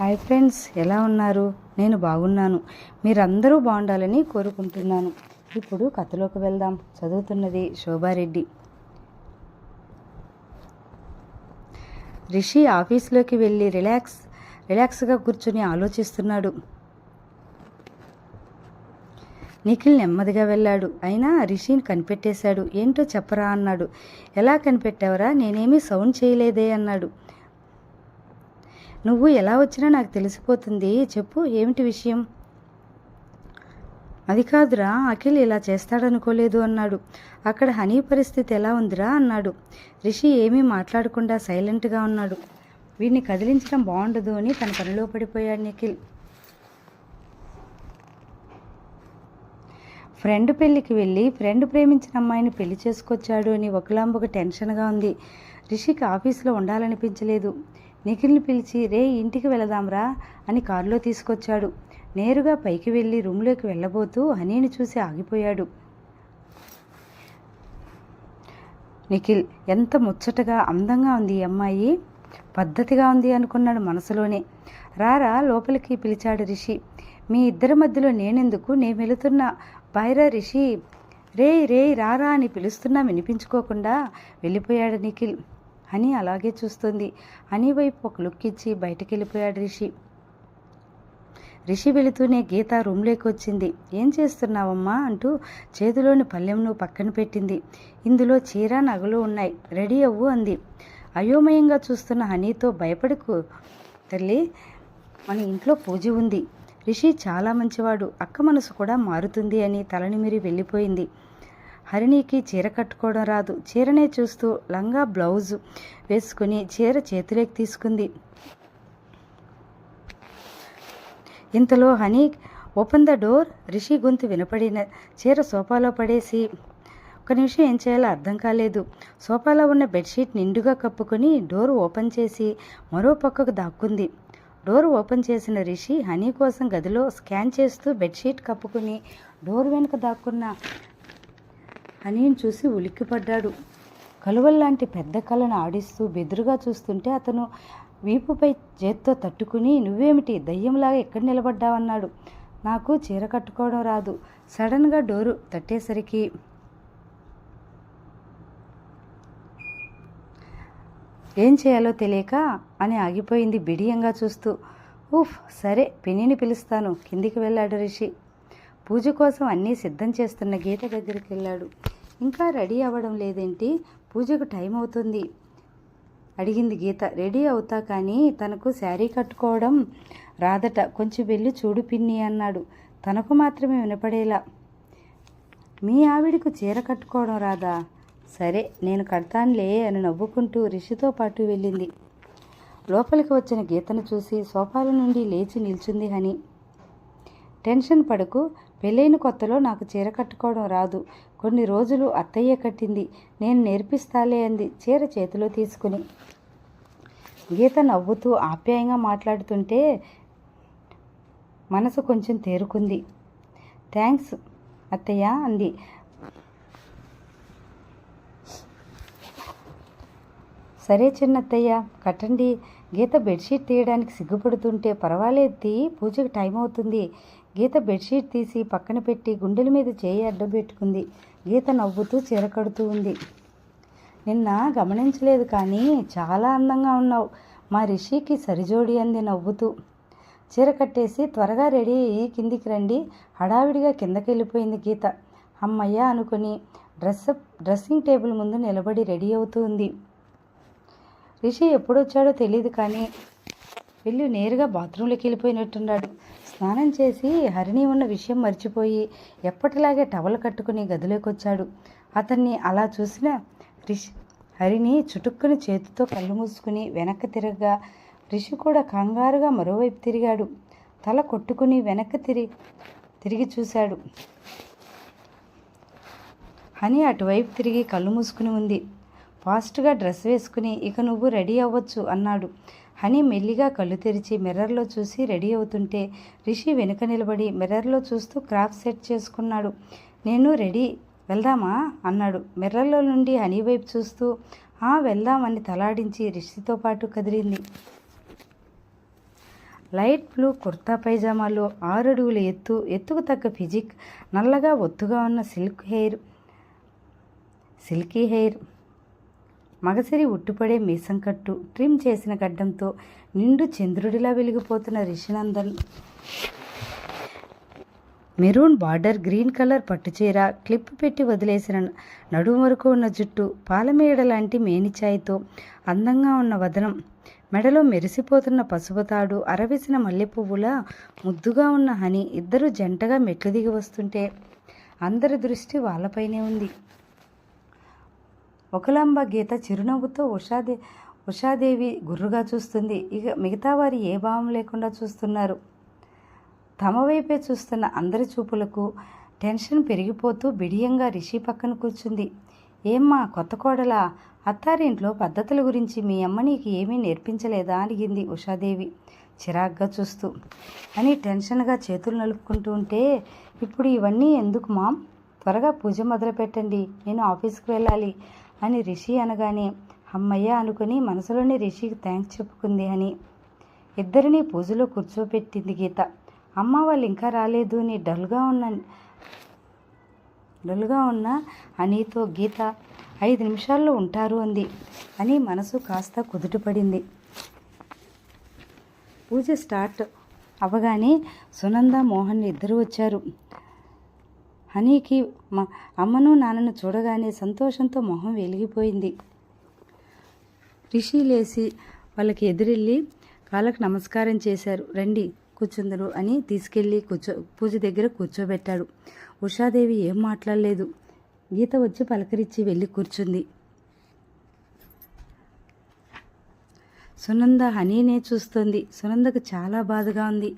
Hi friends ఎలా ఉన్నారు? నేను బాగున్నాను. మీరందరూ బాగుండాలని కోరుకుంటున్నాను. ఇప్పుడు కథలోకి వెళ్దాం. చదువుతున్నది శోభారెడ్డి. రిషి ఆఫీస్లోకి వెళ్ళి రిలాక్స్ రిలాక్స్గా కూర్చుని ఆలోచిస్తున్నాడు. నిఖిల్ నెమ్మదిగా వెళ్ళాడు. అయినా రిషిని కనిపెట్టేశాడు. ఏంటో చెప్పరా అన్నాడు. ఎలా కనిపెట్టావరా? నేనేమీ సౌండ్ చేయలేదే అన్నాడు. నువ్వు ఎలా వచ్చినా నాకు తెలిసిపోతుంది. చెప్పు ఏమిటి విషయం? అది కాదురా అఖిల్ ఇలా చేస్తాడనుకోలేదు అన్నాడు. అక్కడ హనీ పరిస్థితి ఎలా ఉందిరా అన్నాడు. రిషి ఏమీ మాట్లాడకుండా సైలెంట్గా ఉన్నాడు. వీడిని కదిలించడం బాగుండదు అని తన పనిలో పడిపోయాడు నిఖిల్. ఫ్రెండ్ పెళ్ళికి వెళ్ళి ఫ్రెండ్ ప్రేమించిన అమ్మాయిని పెళ్ళి చేసుకొచ్చాడు అని ఒకలాంబొక టెన్షన్గా ఉంది. రిషికి ఆఫీస్లో ఉండాలనిపించలేదు. నిఖిల్ని పిలిచి రే ఇంటికి వెళదాంరా అని కారులో తీసుకొచ్చాడు. నేరుగా పైకి వెళ్ళి రూమ్లోకి వెళ్ళబోతూ హనీని చూసి ఆగిపోయాడు. నిఖిల్ ఎంత ముచ్చటగా అందంగా ఉంది ఈ అమ్మాయి. పద్ధతిగా ఉంది అనుకున్నాడు మనసులోనే. రారా లోపలికి పిలిచాడు రిషి. మీ ఇద్దరి మధ్యలో నేనెందుకు? నేను వెళుతున్నా. బైరా రిషి. రే రే రారా అని పిలుస్తున్నా వినిపించుకోకుండా వెళ్ళిపోయాడు నిఖిల్. అని అలాగే చూస్తుంది. అని వైపు ఒక లుక్ ఇచ్చి బయటకు వెళ్ళిపోయాడు రిషి. రిషి వెళుతూనే గీత రూమ్లోకి వచ్చింది. ఏం చేస్తున్నావమ్మా? అంటూ చేతిలోని పళ్ళెంను పక్కన పెట్టింది. ఇందులో చీర నగలు ఉన్నాయి. రెడీ అవ్వు అంది. అయోమయంగా చూస్తున్న హనీతో భయపడకు తల్లి. మన ఇంట్లో పూజ ఉంది. రిషి చాలా మంచివాడు. అక్క మనసు కూడా మారుతుంది అని తలనిమిరి వెళ్ళిపోయింది. హరిణికి చీర కట్టుకోవడం రాదు. చీరనే చూస్తూ లంగా బ్లౌజ్ వేసుకుని చీర చేతిలోకి తీసుకుంది. ఇంతలో honey open the door. Rishi గొంతు వినపడిన చీర సోఫాలో పడేసి ఒక నిమిషం ఏం చేయాలో అర్థం కాలేదు. సోఫాలో ఉన్న బెడ్షీట్ నిండుగా కప్పుకొని డోర్ ఓపెన్ చేసి మరో పక్కకు దాక్కుంది. డోర్ ఓపెన్ చేసిన రిషి హనీ కోసం గదిలో స్కాన్ చేస్తూ బెడ్షీట్ కప్పుకుని డోర్ వెనుక దాక్కున్న హనీని చూసి ఉలిక్కిపడ్డాడు. కలువల్లాంటి పెద్ద కళను ఆడిస్తూ బెదురుగా చూస్తుంటే అతను వీపుపై చేత్తో తట్టుకుని నువ్వేమిటి? దయ్యంలాగా ఎక్కడ నిలబడ్డావన్నాడు? నాకు చీర కట్టుకోవడం రాదు. సడన్గా డోరు తట్టేసరికి ఏం చేయాలో తెలియక అని ఆగిపోయింది బిడియంగా చూస్తూ. ఉఫ్ సరే పిన్నిని పిలుస్తాను. కిందికి వెళ్ళాడు రిషి. పూజ కోసం అన్నీ సిద్ధం చేస్తున్న గీత దగ్గరికి వెళ్ళాడు. ఇంకా రెడీ అవ్వడం లేదేంటి? పూజకు టైం అవుతుంది. అడిగింది గీత. రెడీ అవుతా కానీ తనకు శారీ కట్టుకోవడం రాదట. కొంచెం వెళ్ళి చూడు పిన్ని అన్నాడు. తనకు మాత్రమే వినపడేలా. మీ ఆవిడకు చీర కట్టుకోవడం రాదా? సరే నేను కడతానులే అని నవ్వుకుంటూ రిషితో పాటు వెళ్ళింది. లోపలికి వచ్చిన గీతను చూసి సోఫాల నుండి లేచి నిల్చుంది హని. టెన్షన్ పడకు. పెళ్ళైన కొత్తలో నాకు చీర కట్టుకోవడం రాదు. కొన్ని రోజులు అత్తయ్య కట్టింది. నేను నేర్పిస్తాలే అంది చీర చేతిలో తీసుకుని. గీత నవ్వుతూ ఆప్యాయంగా మాట్లాడుతుంటే మనసు కొంచెం తేరుకుంది. థ్యాంక్స్ అత్తయ్య అంది. సరే చిన్నత్తయ్య కట్టండి. గీత బెడ్షీట్ తీయడానికి సిగ్గుపడుతుంటే పర్వాలేదు తీ పూజకి టైం అవుతుంది గీత బెడ్షీట్ తీసి పక్కన పెట్టి గుండెల మీద చేయి అడ్డం పెట్టుకుంది. గీత నవ్వుతూ చీర కడుతూ ఉంది. నిన్న గమనించలేదు కానీ చాలా అందంగా ఉన్నావు. మా రిషికి సరిజోడి అంది నవ్వుతూ. చీర కట్టేసి త్వరగా రెడీ అయ్యి కిందికి రండి. హడావిడిగా కిందకి వెళ్ళిపోయింది గీత. అమ్మయ్య అనుకుని డ్రెస్ డ్రెస్సింగ్ టేబుల్ ముందు నిలబడి రెడీ అవుతూ ఉంది. రిషి ఎప్పుడొచ్చాడో తెలియదు కానీ వెళ్ళి నేరుగా బాత్రూంలోకి వెళ్ళిపోయినట్టున్నాడు. స్నానం చేసి హరిణి ఉన్న విషయం మర్చిపోయి ఎప్పటిలాగే టవల్ కట్టుకుని గదిలోకి వచ్చాడు అతన్ని అలా చూసిన రిషి హరిణి చుటుక్కుని చేతితో కళ్ళు మూసుకుని వెనక్కి తిరగగా రిషి కూడా కంగారుగా మరోవైపు తిరిగాడు. తల కొట్టుకుని వెనక్కి తిరిగి తిరిగి చూశాడు. హని అటువైపు తిరిగి కళ్ళు మూసుకుని ఉంది. ఫాస్ట్గా డ్రెస్ వేసుకుని ఇక నువ్వు రెడీ అవ్వచ్చు అన్నాడు. హనీ మెల్లిగా కళ్ళు తెరిచి మిర్రర్లో చూసి రెడీ అవుతుంటే రిషి వెనుక నిలబడి మిర్రర్లో చూస్తూ క్రాఫ్ సెట్ చేసుకున్నాడు. నేను రెడీ వెళ్దామా? అన్నాడు. మిర్రర్లో నుండి హనీ వైపు చూస్తూ ఆ వెళ్దామని తలాడించి రిషితో పాటు కదిలింది. లైట్ బ్లూ కుర్తా పైజామాలో ఆరు ఎత్తు ఎత్తుకు తగ్గ ఫిజిక్ నల్లగా ఒత్తుగా ఉన్న సిల్క్ హెయిర్ సిల్కీ హెయిర్ మగసిరి ఉట్టుపడే మీసం కట్టు ట్రిమ్ చేసిన గడ్డంతో నిండు చంద్రుడిలా వెలిగిపోతున్న Rishinandan. Maroon border green colour పట్టుచీర clip పెట్టి వదిలేసిన నడుము వరకు ఉన్న జుట్టు పాలమేడ లాంటి మేనిచాయితో అందంగా ఉన్న వదనం మెడలో మెరిసిపోతున్న పసుపు తాడు అరవేసిన మల్లెపువ్వులా ముద్దుగా ఉన్న హని ఇద్దరు జంటగా మెట్లు దిగి వస్తుంటే అందరి దృష్టి వాళ్ళపైనే ఉంది. ఒకలాంబ గీత చిరునవ్వుతో ఉషాదే ఉషాదేవి గుర్రుగా చూస్తుంది. ఇక మిగతా వారి ఏ భావం లేకుండా చూస్తున్నారు? తమ వైపే చూస్తున్న అందరి చూపులకు టెన్షన్ పెరిగిపోతూ బిడియంగా రిషి పక్కన కూర్చుంది. ఏమ్మా కొత్త కోడలా? అత్తారింట్లో పద్ధతుల గురించి మీ అమ్మ నీకు ఏమీ నేర్పించలేదా? అడిగింది ఉషాదేవి చిరాగ్గా చూస్తూ. అని టెన్షన్గా చేతులు నలుపుకుంటూ ఉంటే ఇప్పుడు ఇవన్నీ ఎందుకు మామ్? త్వరగా పూజ మొదలు పెట్టండి నేను ఆఫీస్కి వెళ్ళాలి. అని రిషి అనగానే అమ్మయ్య అనుకుని మనసులోనే రిషికి థ్యాంక్స్ చెప్పుకుంది అని. ఇద్దరిని పూజలో కూర్చోబెట్టింది గీత. అమ్మ వాళ్ళు ఇంకా రాలేదు అని డల్గా ఉన్న డల్గా ఉన్న అనితో గీత ఐదు నిమిషాల్లో ఉంటారు అంది అని మనసు కాస్త కుదుటపడింది. పూజ స్టార్ట్ అవ్వగానే సునంద మోహన్ ఇద్దరు వచ్చారు. హనీకి మా అమ్మను నాన్నను చూడగానే సంతోషంతో మొహం వెలిగిపోయింది. రిషి లేచి వాళ్ళకి ఎదురెళ్ళి వాళ్ళకి నమస్కారం చేశారు. రండి కూర్చుందరు అని తీసుకెళ్ళి కూర్చో పూజ దగ్గర కూర్చోబెట్టాడు. ఉషాదేవి ఏం మాట్లాడలేదు. గీత వచ్చి పలకరించి వెళ్ళి కూర్చుంది. సునంద హనీనే చూస్తుంది. సునందకు చాలా బాధగా ఉంది.